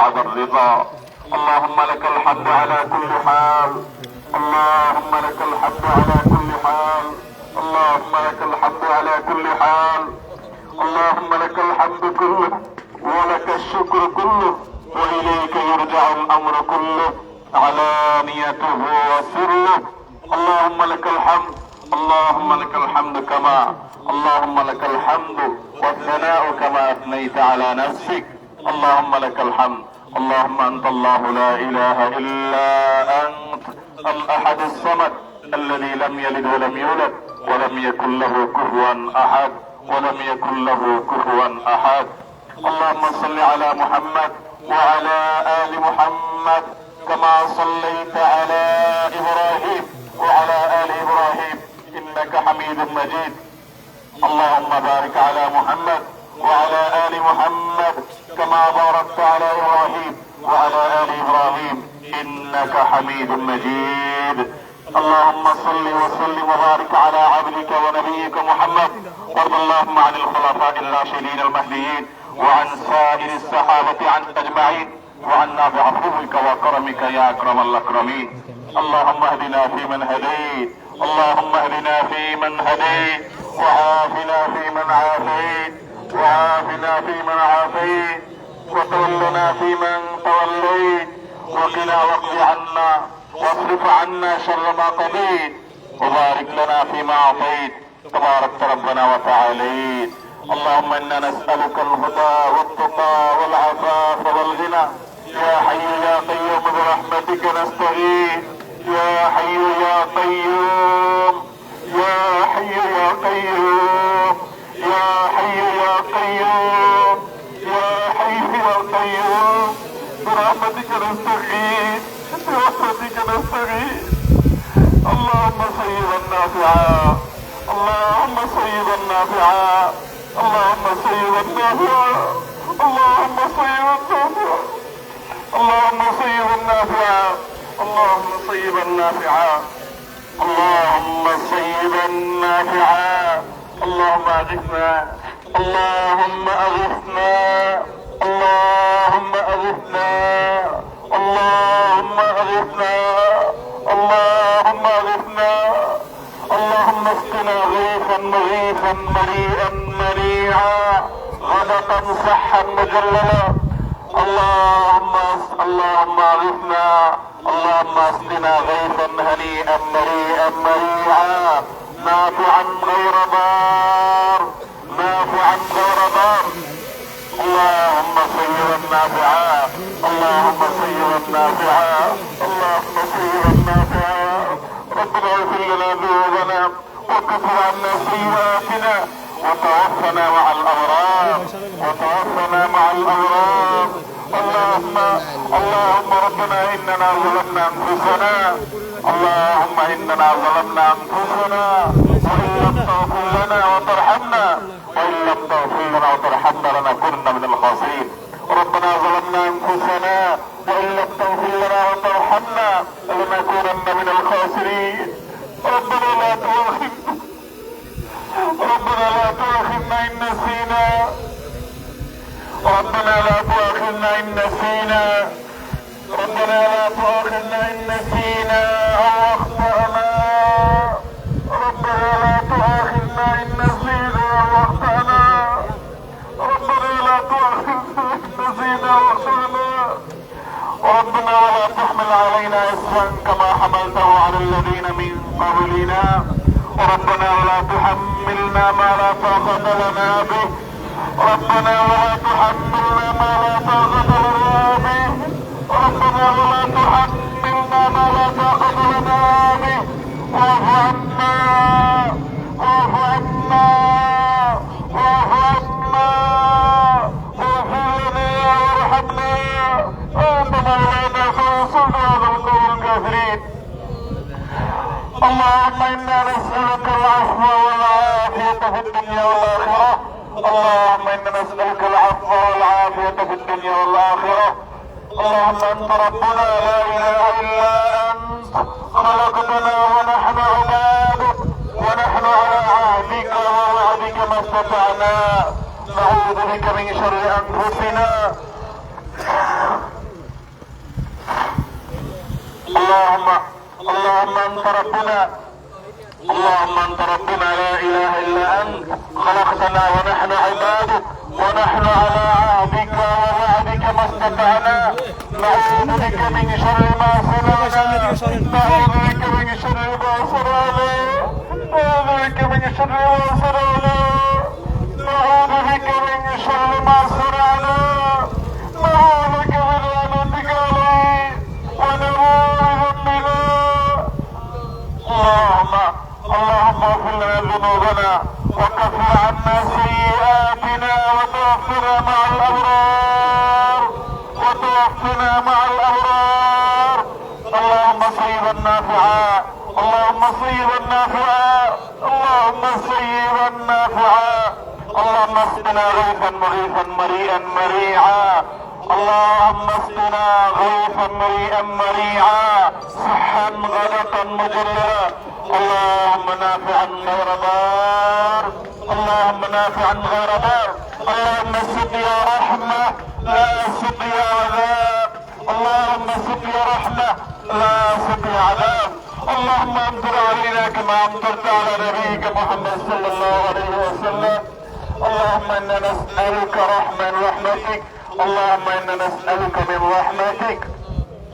بعد الرضا. اللهم لك الحمد على كل حال. اللهم لك الحمد على كل حال. اللهم لك الحمد على كل حال. اللهم لك الحمد كله ولك الشكر كله وإليك يرجع الأمر كله علانيته وسره اللهم لك الحمد. اللهم لك الحمد كما اللهم لك الحمد والثناء كما أثنيت على نفسك. اللهم لك الحمد. اللهم أنت الله لا إله إلا أنت. الأحد الصمد الذي لم يلد ولم يولد ولم يكن له كفوا أحد. ولم يكن له كفوا أحد. اللهم صل على محمد وعلى آل محمد كما صليت على إبراهيم وعلى آل إبراهيم إنك حميد مجيد. اللهم بارك على محمد وعلى آل محمد كما باركت على إبراهيم وعلى آل إبراهيم إنك حميد مجيد. اللهم صل وسلم وبارك على عبدك ونبيك محمد. وارض اللهم عن الخلفاء الراشدين المهديين وعن سائر الصحابة عن أجمعين وعنا بعفوك وكرمك يا أكرم الأكرمين. اللهم اهدنا فيمن هديت. اللهم اهدنا فيمن هديت. وعافنا فيمن عافيت. وعافنا فيمن عافيت وتولنا فيمن توليت. وقنا واقض عنا واصرف عنا شر ما قضيت. وبارك لنا فيما أعطيت. تباركت ربنا وتعاليت. اللهم إنا نسألك الهدى والتقى والعفاف والغنى. يا حي يا قيوم برحمتك نستغيث. يا حي يا قيوم يا حي يا قيوم يا حي يا قيوم يا حي يا قيوم برحمتك نستغيث برحمتك نستغيث اللهم صيبا اللهم صيبا نافعا. اللهم صيبا نافعا. اللهم صيبا نافعا. اللهم صيبا نافعا. اللهم صيبا نافعا. اللهم صيبا نافعا. اللهم أغثنا. اللهم أغثنا. اللهم أغثنا. مريئا مريعا غدقا صحا مجللا اللهم اللهم اغثنا اللهم اسقنا غيثا هنيئا مريئا مريعا نافعا غير ضار نافعا غير ضار اللهم صيرا نافعا اللهم صيرا نافعا اللهم صيرا نافعا ربنا اغفر لنا ذنوبنا. وكفر عنا سيئاتنا وتوفنا مع الأبرار وتوفنا مع الأبرار. اللهم اللهم ربنا إننا ظلمنا أنفسنا. اللهم إننا ظلمنا أنفسنا. وإن تحمل علينا اسرا كما حملته على الذين من قبلنا. ربنا ولا تحملنا ما لا طاقة لنا به. ربنا ولا اللهم أنا نسالك العفو والعافيه في الدنيا والاخره اللهم أنا نسالك العفو والعافيه في الدنيا والاخره اللهم انت ربنا لا اله الا انت خلقتنا ونحن عبادك ونحن على عهدك ووعدك ما استطعنا نعوذ بك من شر انفسنا اللهم اللهم انت ربنا اللهم انت ربنا لا إله إلا أنت. خلقتنا ونحن عبادك. ونحن على عهدك ووعدك ما استطعنا. نعوذ بك من شر ما صنعنا. نعوذ بك من شر ما صنعنا. نعوذ بك من شر ما صنعنا. نعوذ بك من شر ما صنعنا. نعوذ بك من اللهم اللهم اغفر لنا ذنوبنا وكفر عنا سيئاتنا وتوفنا مع الأبرار وتوفنا مع الأبرار. اللهم صيبا نافعا اللهم صيبا نافعا اللهم صيبا نافعا اللهم اسقنا غيثا مغيثا مريئا مريعا. اللهم اسقنا غيثا مريئا مريعا. صحا غدقا مجللا اللهم نافعا غير ضار اللهم نافعا غير ضار اللهم سقيا رحمة. لا سقيا عذاب. اللهم سقيا رحمة. لا سقيا عذاب. اللهم امطر علينا كما امطرت على نبيك محمد صلى الله عليه وسلم. اللهم إنا نسألك رحمة رحمتك. اللهم إنا نسألك من رحمتك.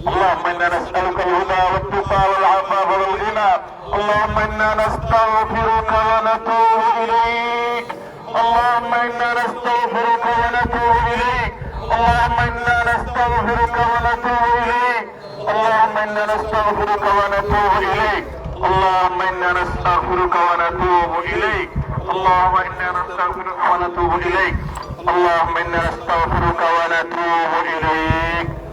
اللهم انا نسألك الهدى والتقى والعفاف والغنى اللهم انا نستغفرك ونتوب اليك اللهم انا نستغفرك ونتوب اليك اللهم انا نستغفرك ونتوب اليك اللهم انا نستغفرك ونتوب اليك اللهم انا نستغفرك ونتوب اليك اللهم انا نستغفرك ونتوب اليك اللهم انا نستغفرك ونتوب اليك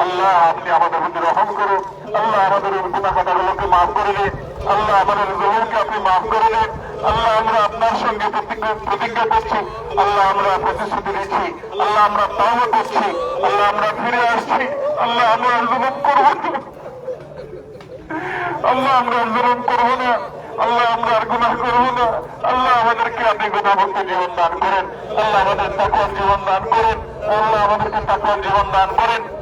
আল্লাহ, আপনি আমাদের প্রতি রহম করুন। আল্লাহ আমাদের গুণা কথাগুলোকে মাফ করে দিন। আল্লাহ আমাদের জমিনকে আপনি মাফ করে দিন। আল্লাহ আমরা আপনার সঙ্গে প্রতিজ্ঞা করছি। আল্লাহ আমরা প্রতিশ্রুতি দিচ্ছি। আল্লাহ আমরা তাও করছি। আল্লাহ আমরা ফিরে আসছি। আল্লাহ আমরা জুলুম করব। আল্লাহ আমরা জুলুম করব না। আল্লাহ আমরা আর গুনাহ করব না। আল্লাহ আমাদেরকে আপনি গুণাভক্ত জীবন দান করেন। আল্লাহ আমাদের তাকওয়ার জীবন দান করেন। আল্লাহ আমাদেরকে তাকওয়ার জীবন দান করেন।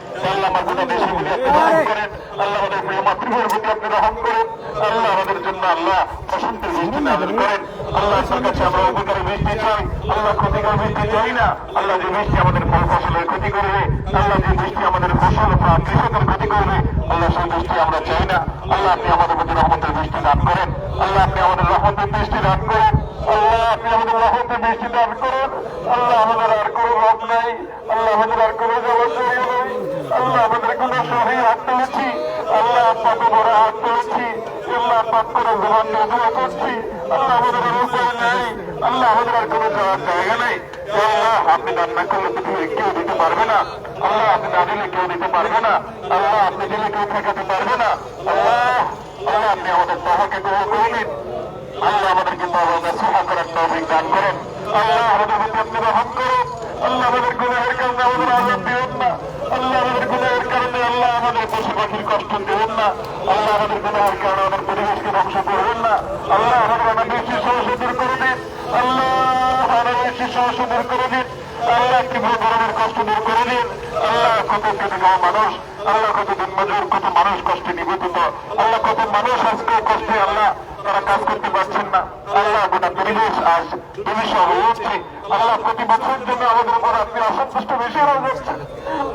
আল্লাহ আমার গুণা দেশের প্রতি আপনি রহম করেন আল্লাহ আমাদের প্রিয় মাতৃভূমির প্রতি আপনি রহম করেন। আল্লাহ আমাদের জন্য আল্লাহ বসন্তের বৃষ্টি নাজিল করেন। আল্লাহ আপনার কাছে আমরা উপকারী বৃষ্টি চাই। আল্লাহ ক্ষতিকর বৃষ্টি চাই না। আল্লাহ যে বৃষ্টি আমাদের ফল ফসলের ক্ষতি করবে আল্লাহ যে বৃষ্টি আমাদের ফসল বা কৃষকের ক্ষতি করবে আল্লাহ সেই বৃষ্টি আমরা চাই না। আল্লাহ আপনি আমাদের প্রতি রহমতের বৃষ্টি দান করেন। আল্লাহ আপনি আমাদের রহমতের বৃষ্টি দান করেন। আল্লাহ, আপনি আমাদের রহমতের বৃষ্টি দান করেন। আল্লাহ আমাদের আর কোনো রব নাই। আল্লাহ আমাদের আর কোনো জবাবদারি নেই। আল্লাহ আমাদের কোনো সহি হাত তুলেছি। আল্লাহ আপনাকে বড় হাত তুলেছি। আল্লাহ পাক করে জবান দিয়ে করছি। আল্লাহ আমাদের আর উপায় নেই। আল্লাহ আমাদের আর কোনো যাওয়ার জায়গা নেই। আল্লাহ, আপনি দান না করলে পৃথিবীর কেউ দিতে পারবে না। আল্লাহ, আপনি না দিলে কেউ দিতে পারবে না। আল্লাহ, আপনি দিলে কেউ ঠেকাতে পারবে না। আল্লাহ আল্লাহ, আপনি আমাদের তহকে গ্রহণ করে নিন আল্লাহ আমাদেরকে বাবা নসিহা করার তৌফিক দান করেন। আল্লাহ আমাদের আপনি রহম করুন। আল্লাহ আমাদের গুনাহের কারণে আমাদের আজাদ দিবেন না। আল্লাহ আমাদের গুনাহের কারণে আল্লাহ আমাদের পশু পাখির কষ্ট দেবেন না। আল্লাহ আমাদের গুনাহের কারণে আমাদের পরিবেশকে ধ্বংস করবেন না। আল্লাহ আমাদের অনাবৃষ্টি সমস্যা দূর করে দিন। আল্লাহ মজুর কত মানুষ কষ্টে নিবেদিত। আল্লাহ কত মানুষ আজকে কষ্টে আল্লাহ তারা কাজ করতে পারছেন না। আল্লাহ গোটা পরিবেশ আজ দুর্বিষহ উঠছে। আল্লাহ প্রতি বছরের জন্য আমাদের উপর আপনি অসন্তুষ্ট বেশি হয়ে যাচ্ছেন।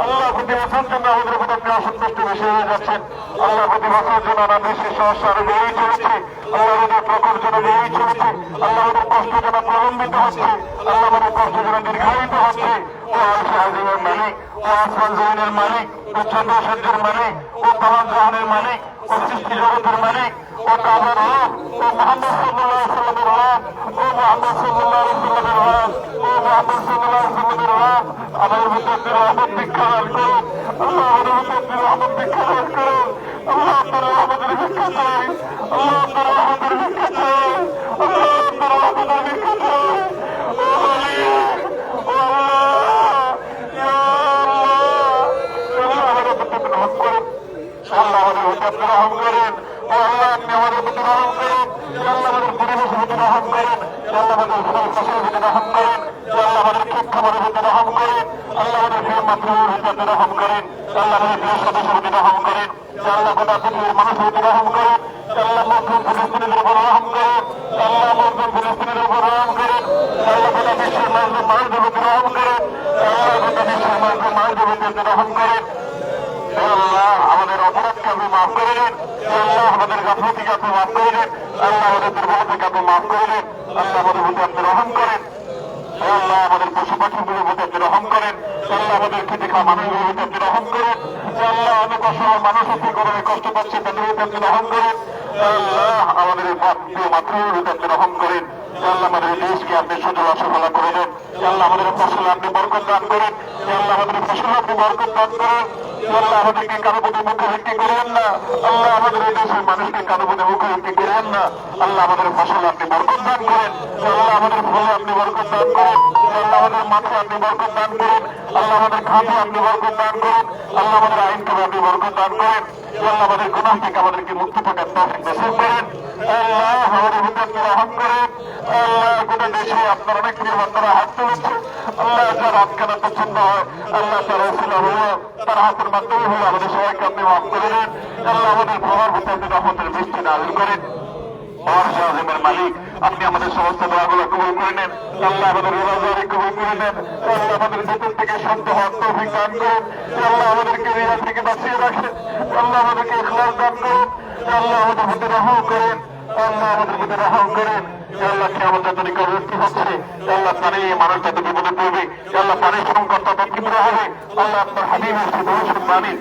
আল্লাহ প্রতি বছরের জন্য আমাদের উপর আপনি অসন্তুষ্ট বেশি হয়ে যাচ্ছেন। আল্লাহ প্রতি বছরের জন্য আমাদের দেশের সমস্যা আরও বেড়েই চলেছে। আল্লাহ আমাদের প্রকল্প যেন বেড়েই চলেছে। আল্লাহ আমাদের কষ্ট যেন প্রলম্বিত হচ্ছে। আল্লাহ আমাদের কষ্ট যেন দীর্ঘায়িত হচ্ছে। ও আরশ আজিমের মালিক ও আসমান জমিনের মালিক ও চন্দ্র সূর্যের মালিক ও পালন জাহানের মালিক ও সৃষ্টি জগতের মালিক ও কাবার রব ও মোহাম্মদ সাল্লাল্লাহু আলাইহি সাল্লামের রব ও মোহাম্মদ সাল্লাল্লাহু আলাইহি সাল্লামের রব ও মোহাম্মদ সাল্লাল্লাহু আলাইহি সাল্লামের রব আমাদের মধ্যে আপনি রহমত ভিক্ষা দান করুন আল্লাহ আমাদের মধ্যে আপনি রহমত ভিক্ষা দান করুন আল্লাহ আপনার রহমতের ভিক্ষা চাই আল্লাহ আপনার রহমতের ভিক্ষা চাই আল্লাহ আল্লাহ আমাদের আপনি রহম করেন আল্লাহ আপনি আমাদের মধ্যে রহম করেন আল্লাহ আমাদের পরিবেশের মধ্যে রহম করেন আল্লাহ আমাদের ফসল ফসলের মধ্যে রহম করেন আল্লাহ আমাদের ক্ষেত খামারের মধ্যে রহম করেন আল্লাহ আমাদের প্রিয় মাতৃভূমির মধ্যে আপনি করেন আল্লাহ উপর রহম করেন ও আল্লাহ গোটা বিশ্বের মজলুম মানুষদের মধ্যে রহম করেন ও আল্লাহ গোটা বিশ্বের মজলুম মানুষদের মধ্যে রহম করেন আল্লাহ আমাদের অপরাধকে আপনি মাফ করে দিন আল্লাহ আমাদের গাফলতিকে আপনি মাফ করে দিন আল্লাহ আমাদের দিন আল্লাহ আমাদের মধ্যে আপনি করেন, আল্লাহ আমাদের পশু পাখিগুলোর মধ্যে আপনি করেন, আল্লাহ আমাদের খেতে খাওয়া মানুষগুলোর মধ্যে আপনি রহম করেন, আল্লাহ অনেক অসহায় মানুষ আছে গরমে কষ্ট পাচ্ছে, তাদের মধ্যে আপনি করেন, আল্লাহ আমাদের মাতৃভূমির মধ্যে আপনি রহম করেন, আল্লাহ আমাদের দেশকে আপনি সুযোগ সফলা করে দেন, আল্লাহ আমাদের ফসলে আপনি বরকত দান করেন, আল্লাহ আমাদের ফসলে আপনি বরকত দান করেন, আল্লাহ আমাদেরকে কারও প্রতি মুখোমুখি করেন না, আল্লাহ আমাদের দেশের মানুষকে কারও প্রতি মুখোমুখি করেন না, আল্লাহ আমাদের ফসলে করেন আল্লাহ আমাদের ফলে আপনি বরকত দান করেন আল্লাহ আমাদের মাথায় আপনি বরকত দান করেন আল্লাহ আমাদের খাতে আপনি বরকত দান করেন আল্লাহ আমাদের আইনকে আপনি বরকত দান করেন আল্লাহ আমাদের গুনাহ থেকে আমাদেরকে মুক্ত থাকার তৌফিক নসিব করেন আল্লাহ আমাদের আপনি রহম করেন আল্লাহ গোটা দেশে আপনার অনেক প্রিয় হাত তুলেছে আল্লাহ যার হাত কেনা পছন্দ হয় আল্লাহ তার ওসিলা হলো তার হাতের মাধ্যমে হলো আমাদের সবাইকে আপনি মাফ করে দেন আল্লাহ আমাদের হতে আপনি রহমতের বৃষ্টি নাজিল করেন মহাশাহিমের মালিক, আপনি আমাদের সমস্ত দোয়াগুলো কবুল করে নেন। আল্লাহ আমাদের রোজাদারি কবুল করে নেন। আল্লাহ আমাদের ভেতর থেকে শান্ত হওয়ার তৌফিক দান করুন। আল্লাহ আমাদেরকে রিয়া থেকে বাঁচিয়ে রাখেন। আল্লাহ আমাদেরকে ইখলাস দান করুন। আল্লাহ আমাদের মধ্যে রহম করেন। আল্লাহ আমাদের মধ্যে রহম করেন। আল্লাহ কে আমাদের জন্য কবরটি হচ্ছে। আল্লাহ পানি মানুষ যত বিপদে পড়বে। আল্লাহ পানির সংকট তত তীব্র হবে। আল্লাহ আপনার হাবিবের সে ভবিষ্যৎ বাণী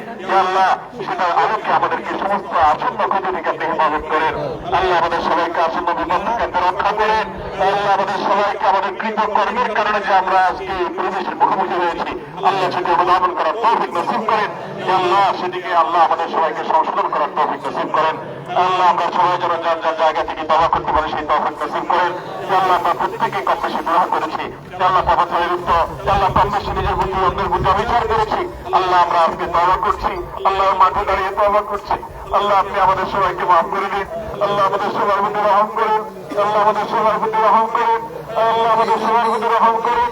আল্লাহ, সেটার আলোকে আমাদেরকে সমস্ত আসন্ন ক্ষতি থেকে হেফাজত করেন। আল্লাহ আমাদের সবাইকে আসন্ন বিপদ থেকে রক্ষা করেন আল্লাহ আমাদের সবাইকে আমাদের কৃত কর্মের কারণে যে আমরা আজকে এই পরিবেশের মুখোমুখি হয়েছি, আল্লাহ সেটি অনুধাবন করার তৌফিক নসিব করেন। আল্লাহ সেদিকে আল্লাহ আমাদের সবাইকে সংশোধন করার তৌফিক নসিব করেন। আল্লাহ আমরা সবাই যেন যার যার জায়গা থেকে দবা করতে পারি, সেই তৌফিক নসিব করেন। আল্লাহ আমরা প্রত্যেকে কম বেশি গ্রহণ করেছি। আল্লাহ পাপা লিপ্ত আল্লাহ কম বেশি নিজের বুদ্ধি অন্যের বুদ্ধি অবিচার করেছি। আল্লাহ আমরা আজকে তবা করছি। আল্লাহ মাঠে দাঁড়িয়ে তবা করছি। আল্লাহ, আপনি আমাদের সবাইকে মাফ করে দিন। আল্লাহ আমাদের সবার মধ্যে রহম করুন। আল্লাহ আমাদের সবার মধ্যে রহম করুন। আল্লাহ আমাদের সবার মধ্যে রহম করুন।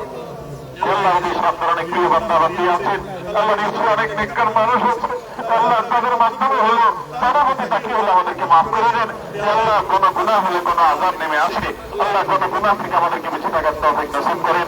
আল্লাহ কোনো গুণা হলে কোনো আজাব নেমে আসে। আল্লাহ কোনো গুণা থেকে আমাদেরকে বেঁচে থাকার তৌফিক নসিব করেন।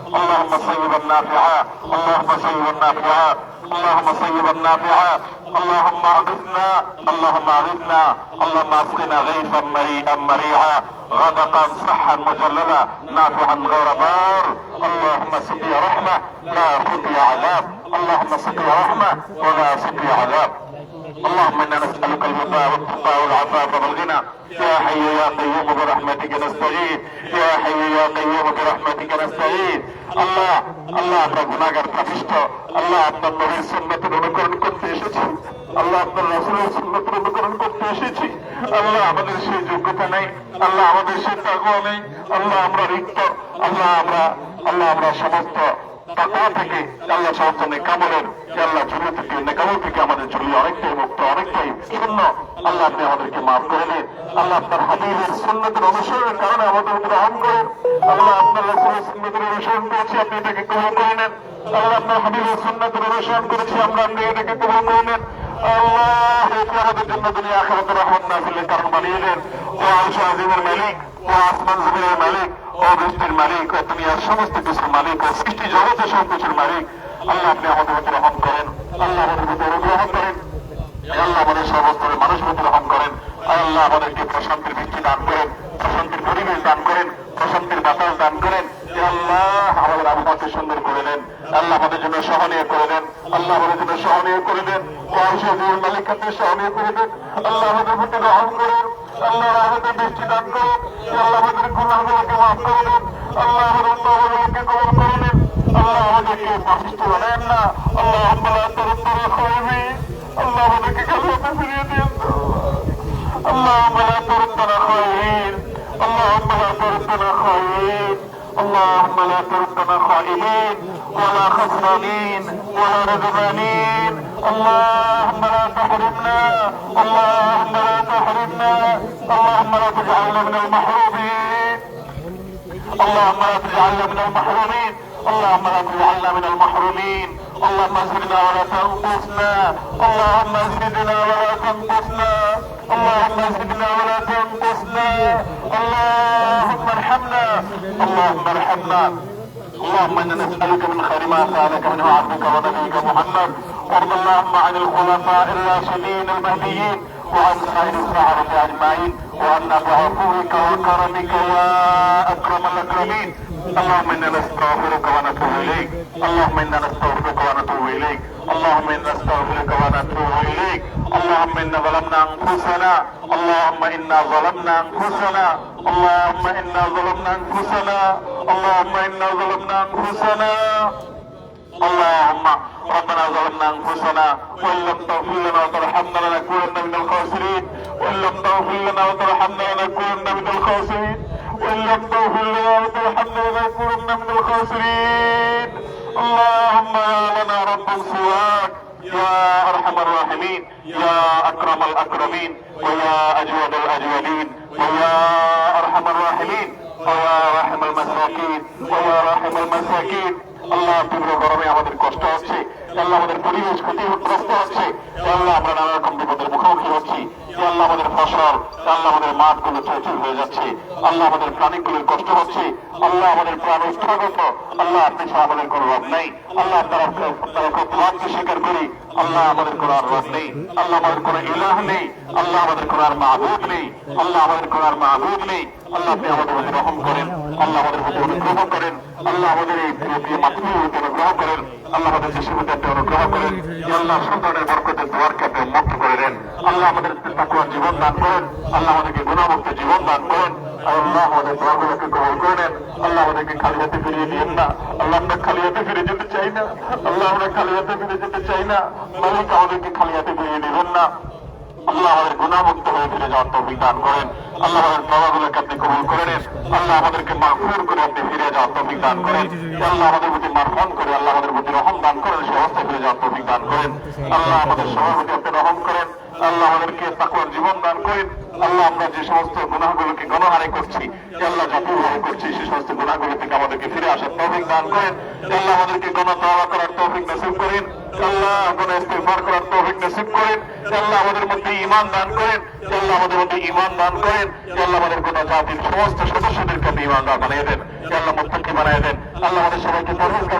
اللهم صيبا نافعا اللهم صيبا نافعا اللهم صيبا نافعا اللهم أغثنا. اللهم أغثنا. اللهم أسقنا غيثا مريئا مريعا. غدقا صحا مجللا. نافعا غير ضار اللهم سقي رحمه لا سقي عذاب اللهم سقي رحمه ولا سقي عذاب اللهم انا نسالك الهدى والتقى والعفاف والغنى يا حي يا قيوم برحمتك نستغيث يا حي يا قيوم برحمتك نستغيث আল্লাহ আল্লাহ আমরা গুণাগার প্রতিষ্ঠ আল্লাহ আপনার নবীর সুন্নতের অনুকরণ করতে এসেছি আল্লাহ আপনার রাসুলের সুন্নতের অনুকরণ করতে এসেছি আল্লাহ আমাদের সেই যোগ্যতা নেই আল্লাহ আমাদের সেই তাগুয়া নেই আল্লাহ আমরা রিক্ত আল্লাহ আমরা আল্লাহ আমরা সমস্ত তাকওয়া থেকে আল্লাহ সমস্ত নেকামলের আল্লাহ ঝুলি থেকে নেকামল থেকে আমাদের ঝুলি অনেকটাই মুক্ত অনেকটাই শূন্য আল্লাহ আপনি আমাদেরকে মাফ করে দিন আল্লাহ আপনার হাবিবের সুন্নতের অনুসরণের কারণে আমাদের গ্রহণ করেন আল্লাহ আপনার রাসূলের সুন্নতের অনুসরণ করেছি আপনি এটাকে কবুল করে নেন আল্লাহ আপনার হাবিবের সুন্নতের অনুসরণ করেছি আমরা আপনি এটাকে কবুল করে নেন আল্লাহ আমাদের জন্য দুনিয়া আখিরাতের রহমত নাযিলের কারণ বানিয়ে দেন ও আরশ আজিমের মালিক ও আসমান জমিনের মালিক ও বৃষ্টির মালিক ও দুনিয়ার সমস্ত কিছুর মালিক ও সৃষ্টি জগতের সব কিছুর মালিক। আল্লাহ আপনি আমাদের উপর রহম করেন। আল্লাহ আমাদের উপর অনুগ্রহ করেন। আল্লাহ আমাদের সর্বস্তরের মানুষ প্রতি রহম করেন। আল্লাহ আমাদেরকে প্রশান্তির বৃষ্টি দান করেন, প্রশান্তির পরিবেশ দান করেন, প্রশান্তির বাতাস দান করেন। আল্লাহ, আমাদের আবহাওয়াকে সুন্দর করে দেন। আল্লাহ আমাদের জন্য সহনীয় করে দেন। আল্লাহ আমাদের জন্য সহনীয় করে দেন। মালিকাতে সহনীয় করে দেন। আল্লাহ আমাদের প্রতি রহম করেন। আল্লাহ আমাদের দৃষ্টি দান করুন আল্লাহ আমাদের গুণাগুলোকে মাফ করে দিন আল্লাহ আমাদের অন্যগুলোকে কবর করে দিন আল্লাহ আমাদেরকে পাপিষ্ট বানায়েন না। আল্লাহ আল্লাহ তরুণ তরুণ আল্লাহ আমাদেরকে খেলাতে ফিরিয়ে দিন। আল্লাহ আল্লাহ তরুণ তরা আল্লাহ আল্লাহ তরুণ তরা اللهم لا تردنا خائبين ولا خسرانين ولا ندمانين اللهم لا تحرمنا اللهم لا تحرمنا اللهم لا تجعلنا من المحرومين. اللهم لا تجعلنا من المحرومين اللهم لا تجعلنا من المحرومين. اللهم زدنا ولا تنقصنا. اللهم زدنا ولا تنقصنا. اللهم زدنا ولا تنقصنا. اللهم ارحمنا. اللهم ارحمنا. اللهم إنا نسألك من خير ما سألك منه عبدك ونبيك محمد. وارض اللهم عن الخلفاء الراشدين المهديين. وعن سائر الصحابة أجمعين. وعنا بعفوك وكرمك يا أكرم الأكرمين. اللهم انا نستغفرك ونتوب اليك اللهم انا نستغفرك ونتوب اليك اللهم انا نستغفرك ونتوب اليك اللهم انا ظلمنا انفسنا اللهم انا ظلمنا انفسنا اللهم انا ظلمنا انفسنا اللهم انا ظلمنا انفسنا اللهم ربنا ظلمنا انفسنا وان لم تغفر لنا وترحمنا لنكونن من الخاسرين وان لم تغفر لنا وترحمنا لنكونن من الخاسرين وان لم تغفر لنا وترحمنا لنكونن من الخاسرين اللهم يا لنا رب سواك يا ارحم الراحمين يا اكرم الاكرمين ويا اجود الاجودين ويا ارحم الراحمين ويا راحم المساكين ويا راحم المساكين আল্লাহ তীব্র গরমে আমাদের কষ্ট হচ্ছে আল্লাহ আমাদের পরিবেশ ক্ষতিগ্রস্ত হচ্ছে। আল্লাহ আমরা নানা রকম বিপদের মুখোমুখি হচ্ছি। আল্লাহ আমাদের ফসল আল্লাহ আমাদের মাঠগুলো চৌচুর হয়ে যাচ্ছে। আল্লাহ আমাদের প্রাণীগুলোর কষ্ট হচ্ছে। আল্লাহ আমাদের প্রাণ উৎসাগত আল্লাহ আপনি ছাড়া আমাদের কোনো রব নেই। আল্লাহ খুব ভাগ্য স্বীকার করি। আল্লাহ আমাদের কোনো আর রব নেই। আল্লাহ আমাদের কোনো ইলাহ নেই। আল্লাহ আমাদের কোনো আর মাহবুব নেই। আল্লাহ আমাদের কোনো আর মাহবুব নেই। আল্লাহ আপনি আমাদের প্রতি রহম করেন, আল্লাহ আমাদের প্রতি অনুগ্রহ করেন, আল্লাহ আমাদের এই মাতৃভূমিকে অনুগ্রহ করেন, আল্লাহ আমাদের শিশুকে আপনি অনুগ্রহ করেন আল্লাহ সন্তানের বরকতের দুয়ারকে আপনি মুক্ত করে দেন, আল্লাহ আমাদের তাকুয়ার জীবন দান করেন, আল্লাহ আমাদেরকে গুণামুক্ত জীবন দান করেন আল্লাহ আমাদের দোয়াগুলোকে কবল করে নেন, আল্লাহ আমাদেরকে খালি হাতে ফিরিয়ে দিয়েন না, আল্লাহ আমরা খালি হাতে ফিরে যেতে চাই না, আল্লাহ আমরা খালি হাতে ফিরে যেতে চাই না, মালিক আমাদেরকে খালি হাতে ফিরিয়ে দিবেন না। আল্লাহ আমাদের গুণামুক্ত হয়ে ফিরে যাওয়ার তৌফিক দান করেন। আল্লাহ আমাদের দোয়াগুলোকে আপনি কবুল করে নেন। আল্লাহ আমাদেরকে মাগফির করে আপনি ফিরে যাওয়ার তৌফিক দান করেন। আল্লাহ আমাদের প্রতি মারফান করে, আল্লাহ আমাদের প্রতি রহম দান করেন সে অবস্থায় ফিরে যাওয়ার তৌফিক দান করেন। আল্লাহ আমাদের সবার আপনি রহম করেন। আল্লাহ আমাদেরকে তাকুয়ার জীবন দান করেন। আল্লাহ আমরা যে সমস্ত গুণাগুলোকে গণহারে করছি আল্লাহ জাতীয়ভাবে করছি সেই সমস্ত গুণাগুলো থেকে আমাদেরকে ফিরে আসার তৌফিক দান করেন। আল্লাহ আমাদেরকে গণ করার তৌফিক নসিব করেন। আল্লাহ করেন আল্লাহ আমাদের মধ্যে ইমান দান করেন, আল্লাহ আমাদের মধ্যে ইমান দান করেন, আল্লাহ আমাদের গোটা জাতির সমস্ত সদস্যদেরকে আপনি দান বানিয়ে দেন, আল্লাহ মুক্তি বানিয়ে দেন। আল্লাহ আমাদের সবাইকে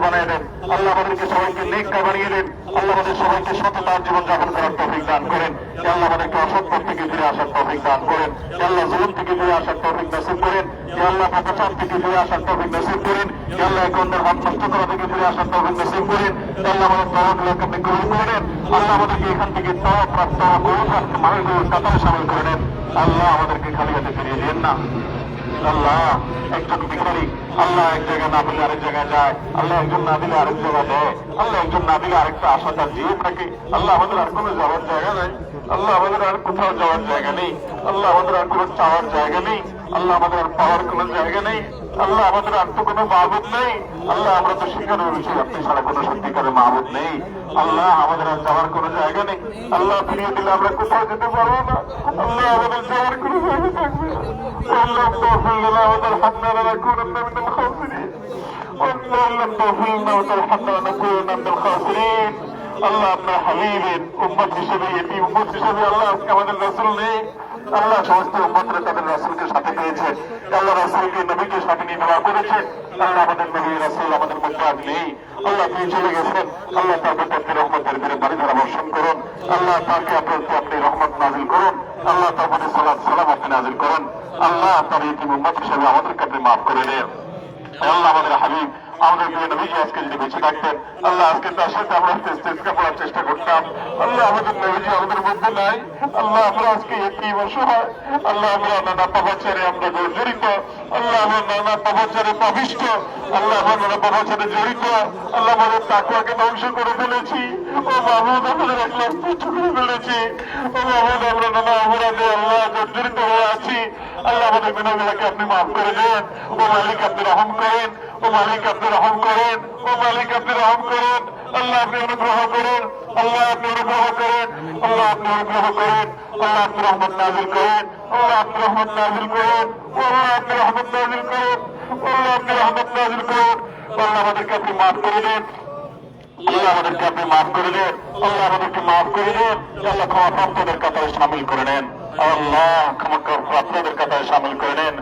বানিয়ে দেন। আল্লাহ আমাদেরকে সবাইকে নেককার বানিয়ে দেন। আল্লাহ আমাদের সবাইকে সততার জীবন যাপন করার দান করেন। আল্লাহ আমাদেরকে থেকে ফিরে আসার দান করেন। আল্লাহ জুলুম থেকে ফিরে আসার করেন। আল্লাহ থেকে ফিরে আসার করেন। আল্লাহ এক অন্যের হাত নষ্ট করা থেকে ফিরে আসার করেন। আল্লাহ আমাদের আপনি নেন। আল্লাহ আমাদেরকে এখান থেকে প্রাপ্ত সামিল করে নেন। আল্লাহ আমাদেরকে খালি হাতে ফিরিয়ে দেন না। আল্লাহ একজন ভিখারি আল্লাহ এক জায়গায় না পেলে আরেক জায়গায় যায়। আল্লাহ একজন না দিলে আরেক জায়গায় দেয়। আল্লাহ একজন না দিলে আরেকটা আশা তার জিয়ে থাকে। আল্লাহ আমাদের আর কোনো যাওয়ার জায়গা নেই। আল্লাহ আমাদের আর কোথাও যাওয়ার জায়গা নেই। আল্লাহ আমাদের আর কোনো চাওয়ার জায়গা নেই। আল্লাহ আমাদের আর পাওয়ার কোনো জায়গা নেই। আল্লাহ আমাদের আর তো কোনো মাহবুদ নেই। আল্লাহ আমরা তো শিকারের বিষয় আপনি ছাড়া কোনো সত্যিকারের মাহবুদ নেই। আল্লাহ আমাদের আর যাওয়ার কোনো জায়গা নেই। আল্লাহ ফিরিয়ে দিলে আমরা কোথাও যেতে পারব না। আল্লাহ আমাদের যাওয়ার কোনো জায়গা থাকবে না আল্লাহ তৌফিক দিলে আমাদের হাত না রাখুন من الخاسرين والله لم تغفرنا وترحمنا لنكونن من الخاسرين আল্লাহ আপনার হাবিবের উম্মত হিসেবে এটি উম্মত হিসেবে আল্লাহ আজকে আমাদের রাসূল নেই আল্লাহ সমস্ত উম্মতরা তাদের রাসূলকে সাথে পেয়েছে আল্লাহ রাসূলকে নবীকে সাথে নিয়ে দোয়া করেছে আল্লাহ আমাদের নবী রাসূল আমাদের মধ্যে আজ নেই আল্লাহ তিনি চলে গেছেন আল্লাহ তার প্রতি আপনি রহমতের মেরে বাড়ি ধরা বর্ষণ করুন আল্লাহ তাকে আপনার প্রতি আপনি রহমত নাজিল করুন আল্লাহ তার প্রতি সালাত সালাম আপনি নাজিল করুন আল্লাহ তার এই উম্মত হিসেবে আমাদেরকে আপনি মাফ করে দেন। আল্লাহ, আমাদের হাবিব, আমাদের প্রিয় নবীজি আজকে যদি বেঁচে থাকতেন, আল্লাহ আজকে তার সাথে আমরা চেষ্টা করার চেষ্টা করতাম। আল্লাহ আমাদের নবীজি আমাদের মধ্যে নাই। আল্লাহ আমরা আজকে একটি অসহায় আল্লাহ আমরা নানা পাপাচারে আমরা জড়িত আল্লাহ আমরা নানা পাপাচারে পাবিষ্ট আল্লাহ আমরা নানা পাপাচারে জড়িত। আল্লাহ আমাদের তাকুয়াকে ধ্বংস করে ফেলেছি। ও মাহমুদ আমাদের আল্লাহ তুচ্ছ করে ফেলেছি ও মাহমুদ আমরা নানা অপরাধে আল্লাহ জর্জরিত হয়ে আছি আল্লাহ আমাদের গুণাগুলোকে আপনি মাফ করে দেন ও মালিক আপনি রহম করেন ও মালিক আপনি রহম করেন ও মালিক আপনি রহম করেন আল্লাহ আপনি অনুগ্রহ করেন আল্লাহ আপনি অনুগ্রহ করেন আল্লাহ আপনি অনুগ্রহ করেন আল্লাহ আপনি রহমত নাজিল করেন আল্লাহ আপনি রহমত নাজিল করেন আল্লাহ আপনি রহমত নাজিল করেন আল্লাহ আপনি রহমত নাজিল করেন আল্লাহ আমাদেরকে আপনি মাফ করে দেন। আল্লাহ আমাদেরকে আপনি মাফ করে দেন। আল্লাহ আমাদেরকে মাফ করে দেন। আল্লাহ ক্ষমা প্রাপ্তদের কাতারে সামিল করে নেন। আল্লাহ প্রাপ্তদের কাতারে সামিল করে নেন।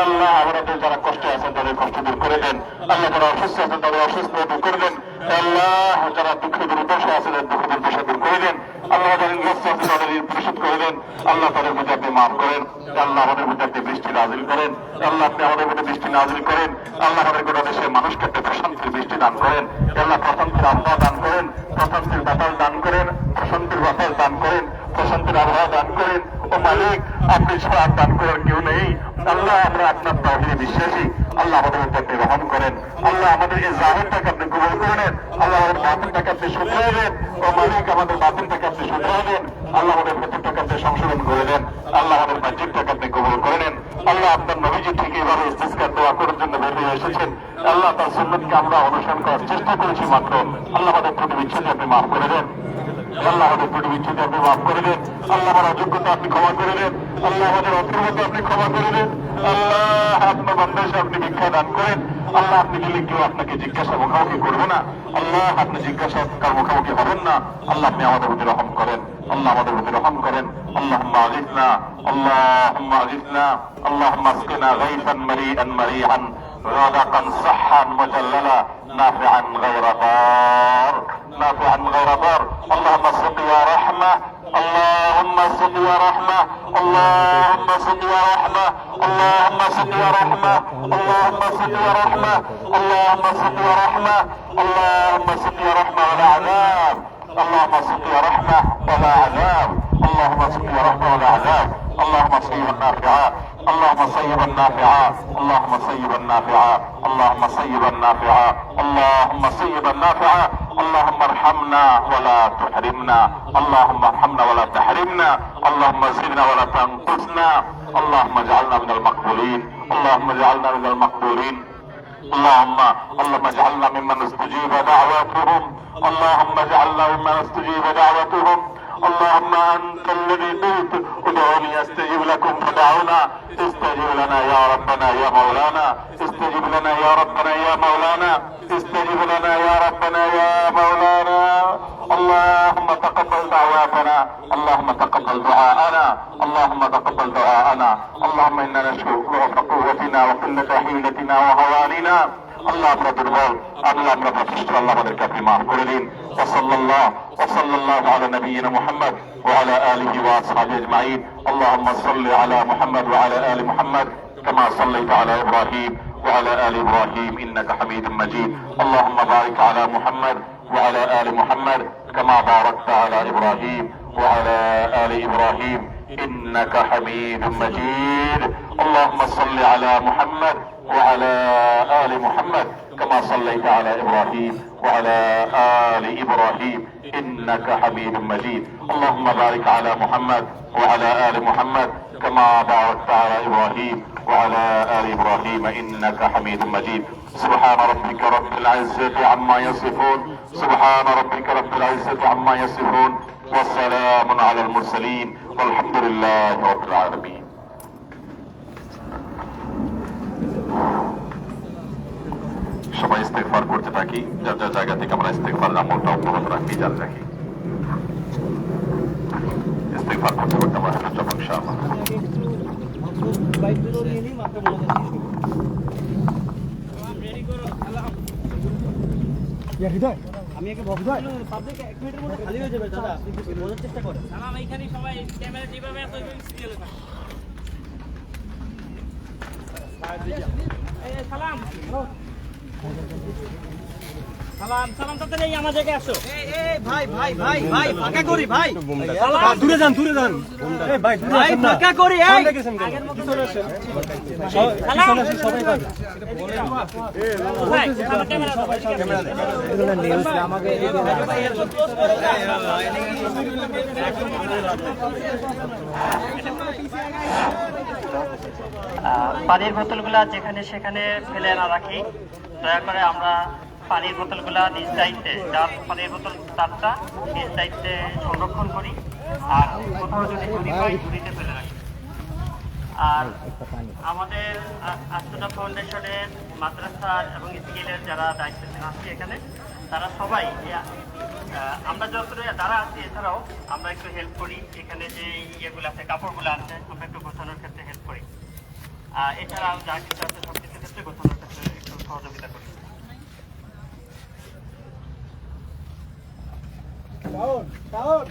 আল্লাহ আমাদের যারা কষ্টে আছেন তাদের কষ্ট দূর করে দেন। আল্লাহ যারা অসুস্থ আছেন তাদের অসুস্থ দূর করে দেন। আল্লাহ যারা দুঃখে দুর্দশা আছে তাদের দুঃখ দুর্দশা দূর করে দেন। আল্লাহ যারা ঋণগ্রস্ত আছে তাদের পরিশোধ করে দেন। আল্লাহ তাদের মধ্যে আপনি মাফ করেন। আল্লাহ আমাদের মধ্যে আপনি বৃষ্টি নাজিল করেন। আল্লাহ আপনি আমাদের মধ্যে বৃষ্টি নাজিল করেন। আল্লাহ আমাদের গোটা দেশের মানুষকে একটা প্রশান্তির বৃষ্টি দান করেন। আল্লাহ প্রশান্তির আবহাওয়া দান করেন। প্রশান্তির বাতাস দান করেন। প্রশান্তির বাতাস দান করেন। প্রশান্তির আবহাওয়া দান করেন। ও মালিক, আপনি ছাড়া দান করার কেউ নেই। আল্লাহ আমরা আপনার তহবিলে বিশ্বাসী। আল্লাহ আমাদের আপনি রহম করেন। আল্লাহ আমাদের এই জাহেরটাকে আপনি কবল করে নেন। আল্লাহ আমাদের বাতিলটাকে আপনি শুধরে দেন। ও মালিক, আমাদের বাতিলটাকে আপনি শুধরে দেন। আল্লাহ আমাদের ভেতরটাকে আপনি সংশোধন করে দেন। আল্লাহ আমাদের বাহ্যিকটাকে আপনি কবল করে নেন। আল্লাহ আপনার নবীজি ঠিক এইভাবে ইস্তিস্কার দোয়া করার জন্য বের হয়ে এসেছেন। আল্লাহ তার সুন্নতকে আমরা অনুসরণ করার চেষ্টা করেছি মাত্র। আল্লাহ আমাদের প্রতি বিচ্ছেদে আপনি মাফ করে দেন। আল্লাহ আমাদের প্রতি বিচ্ছেদে আপনি মাফ করে দেন আল্লাহ আমার অযোগ্যতা আপনি ক্ষমা করে দেন আল্লাহ আমাদের অন্তর্গত আপনি ক্ষমা করে দেন আল্লাহ আপনার বান্দাসে আপনি ভিক্ষা দান করেন আল্লাহ আপনি দিলে কেউ আপনাকে জিজ্ঞাসা মুখামুখি করবে না আল্লাহ আপনি জিজ্ঞাসা তার মুখামুখি হবেন না আল্লাহ আপনি আমাদের প্রতি রহম করেন আল্লাহ আমাদের প্রতি রহম করেন اللهم اغثنا اللهم اغثنا اللهم اسقنا غيثا مريئا مريعا غدقا صحا مجللا نافعا غير ضار نافعا غير ضار اللهم سق يا رحمة اللهم سق يا رحمة اللهم سق يا رحمة اللهم سق يا رحمة اللهم سق يا رحمة اللهم سق يا رحمة اللهم سق يا رحمة ولا عذاب اللهم سق يا رحمة ولا عذاب اللهم سق يا رحمة ولا عذاب اللهم صل والنافعات اللهم صيبا نافعا اللهم صيبا نافعا اللهم صيبا نافعا اللهم صيبا نافعا اللهم ارحمنا ولا تحرمنا. اللهم ارحمنا ولا تحرمنا. اللهم زدنا ولا تنقصنا. اللهم اجعلنا من المقبولين. اللهم اجعلنا من المقبولين. اللهم اللهم اجعلنا ممن استجيب دعوتهم. اللهم اجعلنا ممن استجيب دعوتهم. اللهم أنت الذي قلت ادعوني استجب لكم فدعونا استجب لنا يا ربنا يا مولانا. استجب لنا يا ربنا يا مولانا. استجب لنا يا ربنا يا مولانا. اللهم تقبل دعواتنا. اللهم تقبل دعاءنا. اللهم تقبل دعاءنا. اللهم إنا نشكو ضعف قوتنا وقلة حيلتنا وهواننا আল্লাহ আমরা দুর্বল আল্লাহ আমরা প্রতিষ্ঠ আল্লাহ আমাদেরকে আপনি মাফ করে দিন ওসল্লাল্লাহ ওসল্লাল্লাহ على نبينا محمد وعلى آله وأصحابه أجمعين اللهم صل على محمد وعلى آل محمد كما صليت على إبراهيم وعلى آل إبراهيم إنك حميد مجيد اللهم بارك على محمد وعلى آل محمد كما باركت على إبراهيم وعلى آل إبراهيم إنك حميد مجيد. اللهم صل على محمد وعلى آل محمد كما صليت على إبراهيم وعلى آل إبراهيم إنك حميد مجيد. اللهم بارك على محمد وعلى آل محمد كما باركت على إبراهيم وعلى آل إبراهيم إنك حميد مجيد. سبحان ربك رب العزة عما يصفون. سبحان ربك رب العزة عما يصفون. والسلام على المرسلين والحمد لله رب العالمين সবাই ইস্তেগফার করতে থাকি যার যার জায়গা থেকে আমরা ইস্তেগফার আমলটা অব্যাহত রাখি জারি রাখি ইস্তেগফার করতে করতে আমরা হাজার যাবো ইনশাআল্লাহ আমি একে পাবলিক এক মিনিটের মধ্যে খালি হয়ে যাবে দাদা। বোঝার চেষ্টা করেন। সালাম এইখানে সবাই ক্যামেরা যেভাবে এত সিরিয়াল সালাম। সালাম সালাম তাড়াতাড়ি এই আমার জায়গায় আসো। ভাই ভাই ভাই ভাই ফাঁকা করি ভাই। দূরে যান দূরে যান। ভাই ভাই ফাঁকা করি এই। সামনে গেছেন কেন? পিছনে আসেন। সবাই- পিছনে আসেন, সবাই পাবে। ভাই আমার ক্যামেরা দাও, ভাই, ক্যামেরা দাও। আহ, পানির বোতলগুলা যেখানে সেখানে ফেলে না রাখি। দয়া করে আমরা পানির বোতলগুলা নিজ দায়িত্বে যার পানির বোতল তারটা নিজ দায়িত্বে সংরক্ষণ করি আর কোথাও যদি পাই ঝুড়িতে ফেলে রাখি। আর আমাদের আ- ফাউন্ডেশনের মাদ্রাসার এবং স্কিলের যারা দায়িত্ব আছে এখানে, তারা সবাই আমরা যত যারা আছি, এছাড়াও আমরা একটু হেল্প করি। এখানে যে ইয়েগুলো আছে, কাপড়গুলো আছে, আমরা একটু গোছানোর ক্ষেত্রে হেল্প করি। এছাড়াও যা কিছু আছে সব কিছুর ক্ষেত্রে গোছানোর ক্ষেত্রে একটু সহযোগিতা করি। Down down